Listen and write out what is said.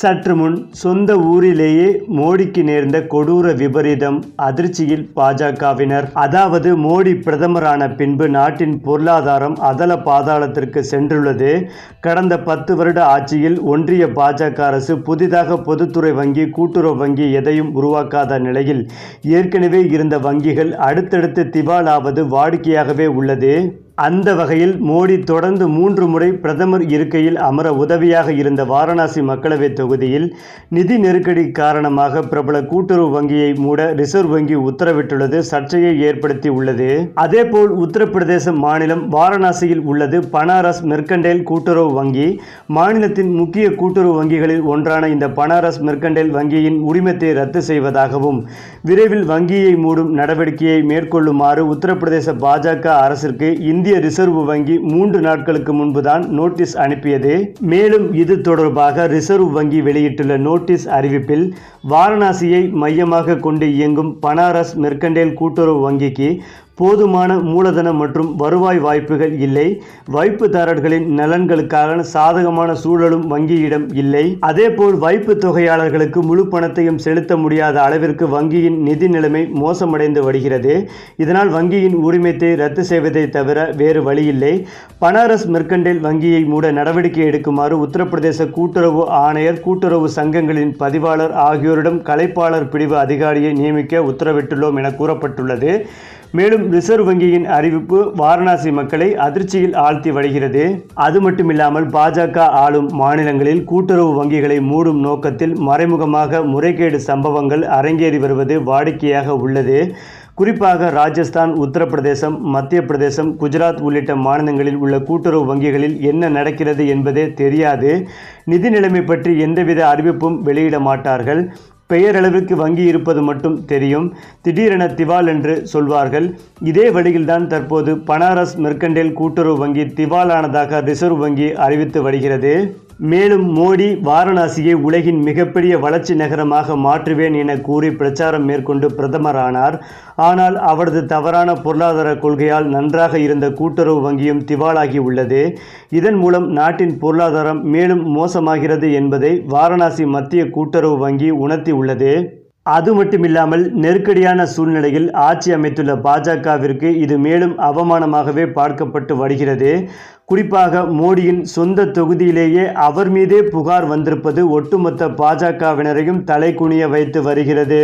சற்று முன் சொந்த ஊரிலேயே மோடிக்கு நேர்ந்த கொடூர விபரீதம் அதிர்ச்சியில் பாஜகவினர். அதாவது மோடி பிரதமரான பின்பு நாட்டின் பொருளாதாரம் அதல பாதாளத்திற்கு சென்றுள்ளது. கடந்த பத்து வருட ஆட்சியில் ஒன்றிய பாஜக அரசு புதிதாக பொதுத்துறை வங்கி கூட்டுறவு வங்கி எதையும் உருவாக்காத நிலையில் ஏற்கனவே இருந்த வங்கிகள் அடுத்தடுத்து திவாலாவது வாடிக்கையாகவே உள்ளது. அந்த வகையில் மோடி தொடர்ந்து மூன்று முறை பிரதமர் இருக்கையில் அமர உதவியாக இருந்த வாரணாசி மக்களவைத் தொகுதியில் நிதி நெருக்கடி காரணமாக பிரபல கூட்டுறவு வங்கியை மூட ரிசர்வ் வங்கி உத்தரவிட்டுள்ளது சர்ச்சையை ஏற்படுத்தி உள்ளது. அதேபோல் உத்தரப்பிரதேச மாநிலம் வாரணாசியில் உள்ளது பனாரஸ் மெர்கண்டைல் கூட்டுறவு வங்கி. மாநிலத்தின் முக்கிய கூட்டுறவு வங்கிகளில் ஒன்றான இந்த பனாரஸ் மெர்கண்டைல் வங்கியின் உரிமத்தை ரத்து செய்வதாகவும் விரைவில் வங்கியை மூடும் நடவடிக்கையை மேற்கொள்ளுமாறு உத்தரப்பிரதேச பாஜக அரசிற்கு இந்திய ரிசர்வ் வங்கி மூன்று நாட்களுக்கு முன்புதான் நோட்டீஸ் அனுப்பியது. மேலும் இது தொடர்பாக ரிசர்வ் வங்கி வெளியிட்டுள்ள நோட்டீஸ் அறிவிப்பில் வாரணாசியை மையமாக கொண்டு இயங்கும் பனாரஸ் மெர்கண்டேல் கூட்டுறவு வங்கிக்கு போதுமான மூலதனம் மற்றும் வருவாய் வாய்ப்புகள் இல்லை. வைப்புதாரர்களின் நலன்களுக்கான சாதகமான சூழலும் வங்கியிடம் இல்லை. அதேபோல் வைப்பு தொகையாளர்களுக்கு முழு பணத்தையும் செலுத்த முடியாத அளவிற்கு வங்கியின் நிதி நிலைமை மோசமடைந்து வருகிறது. இதனால் வங்கியின் உரிமத்தை ரத்து செய்வதை தவிர வேறு வழியில்லை. பனாரஸ் மெர்கண்டைல் வங்கியை மூட நடவடிக்கை எடுக்குமாறு உத்தரப்பிரதேச கூட்டுறவு ஆணையர் கூட்டுறவு சங்கங்களின் பதிவாளர் ஆகியோரிடம் கலைப்பாளர் பிரிவு அதிகாரியை நியமிக்க உத்தரவிட்டுள்ளோம் என கூறப்பட்டுள்ளது. மேலும் ரிசர்வ் வங்கியின் அறிவிப்பு வாரணாசி மக்களை அதிர்ச்சியில் ஆழ்த்தி வருகிறது அது மட்டுமில்லாமல் பாஜக ஆளும் மாநிலங்களில் கூட்டுறவு வங்கிகளை மூடும் நோக்கத்தில் மறைமுகமாக முறைகேடு சம்பவங்கள் அரங்கேறி வருவது வாடிக்கையாக உள்ளது. குறிப்பாக ராஜஸ்தான் உத்தரப்பிரதேசம் மத்திய பிரதேசம் குஜராத் உள்ளிட்ட மாநிலங்களில் உள்ள கூட்டுறவு வங்கிகளில் என்ன நடக்கிறது என்பதே தெரியாது. நிதி நிலைமை பற்றி எந்தவித அறிவிப்பும் வெளியிட மாட்டார்கள். பெயரளவிற்கு வங்கி இருப்பது மட்டும் தெரியும். திடீரென திவால் என்று சொல்வார்கள். இதே வழியில்தான் தற்போது பனாரஸ் மெர்கண்டேல் கூட்டுறவு வங்கி திவாலானதாக ரிசர்வ் வங்கி அறிவித்து வருகிறது. மேலும் மோடி வாரணாசியை உலகின் மிகப்பெரிய வளர்ச்சி நகரமாக மாற்றுவேன் என கூறி பிரச்சாரம் மேற்கொண்டு பிரதமரானார். ஆனால் அவரது தவறான பொருளாதார கொள்கையால் நன்றாக இருந்த கூட்டுறவு வங்கியும் திவாலாகி உள்ளது. இதன் மூலம் நாட்டின் பொருளாதாரம் மேலும் மோசமாகிறது என்பதை வாரணாசி மத்திய கூட்டுறவு வங்கி உணர்த்தி உள்ளது அது மட்டுமில்லாமல் நெருக்கடியான சூழ்நிலையில் ஆட்சி அமைத்துள்ள பாஜகவிற்கு இது மேலும் அவமானமாகவே பார்க்கப்பட்டு வருகிறது. குறிப்பாக மோடியின் சொந்த தொகுதியிலேயே அவர் மீதே புகார் வந்திருப்பது ஒட்டுமொத்த பாஜகவினரையும் தலைக்குனிய வைத்து வருகிறது.